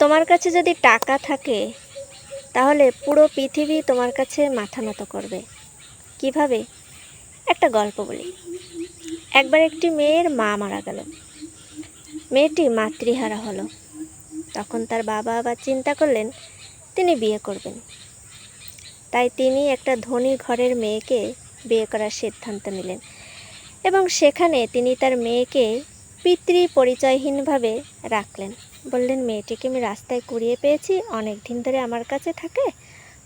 তোমার কাছে যদি টাকা থাকে, তাহলে পুরো পৃথিবী তোমার কাছে মাথা নত করবে। কীভাবে? একটা গল্প বলি। একবার একটি মেয়ের মা মারা গেল। মেয়েটি মাতৃহারা হলো। তখন তার বাবা আবার চিন্তা করলেন, তিনি বিয়ে করবেন। তাই তিনি একটা ধনী ঘরের মেয়েকে বিয়ে করার সিদ্ধান্ত নিলেন এবং সেখানে তিনি তার মেয়েকে পিতৃ পরিচয়হীনভাবে রাখলেন। বললেন, মেয়েটিকে আমি রাস্তায় কুড়িয়ে পেয়েছি অনেক দিন ধরে আমার কাছে থাকে,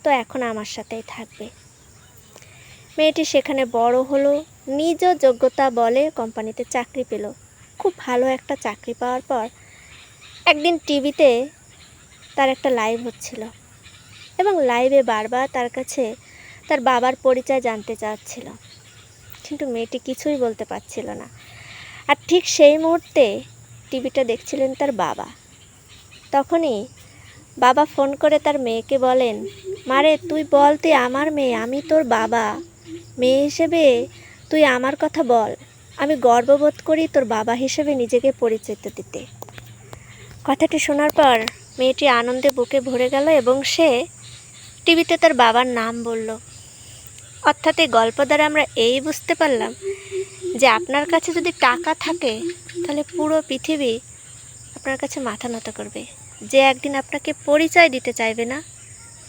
তো এখন আমার সাথেই থাকবে। মেয়েটি সেখানে বড় হলো, নিজ যোগ্যতা বলে কোম্পানিতে চাকরি পেল। খুব ভালো একটা চাকরি পাওয়ার পর একদিন টিভিতে তার একটা লাইভ হচ্ছিল এবং লাইভে বারবার তার কাছে তার বাবার পরিচয় জানতে চাচ্ছিল। কিন্তু মেয়েটি কিছুই বলতে পারছিল না। আর ঠিক সেই মুহূর্তে টিভিটা দেখছিলেন তার বাবা। তখনই বাবা ফোন করে তার মেয়েকে বলেন, মারে, তুই বল, তুই আমার মেয়ে, আমি তোর বাবা। মেয়ে হিসেবে তুই আমার কথা বল। আমি গর্ববোধ করি তোর বাবা হিসেবে নিজেকে পরিচিত দিতে কথাটি শোনার পর মেয়েটি আনন্দে বুকে ভরে গেল এবং সে টিভিতে তার বাবার নাম বলল। অর্থাৎ এই গল্প দ্বারা আমরা এই বুঝতে পারলাম যে আপনার কাছে যদি টাকা থাকে, তাহলে পুরো পৃথিবী আপনার কাছে মাথা নত করবে। যে একদিন আপনাকে পরিচয় দিতে চাইবে না,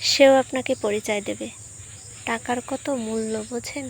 সেও আপনাকে পরিচয় দেবে। টাকার কত মূল্য, বোঝেন?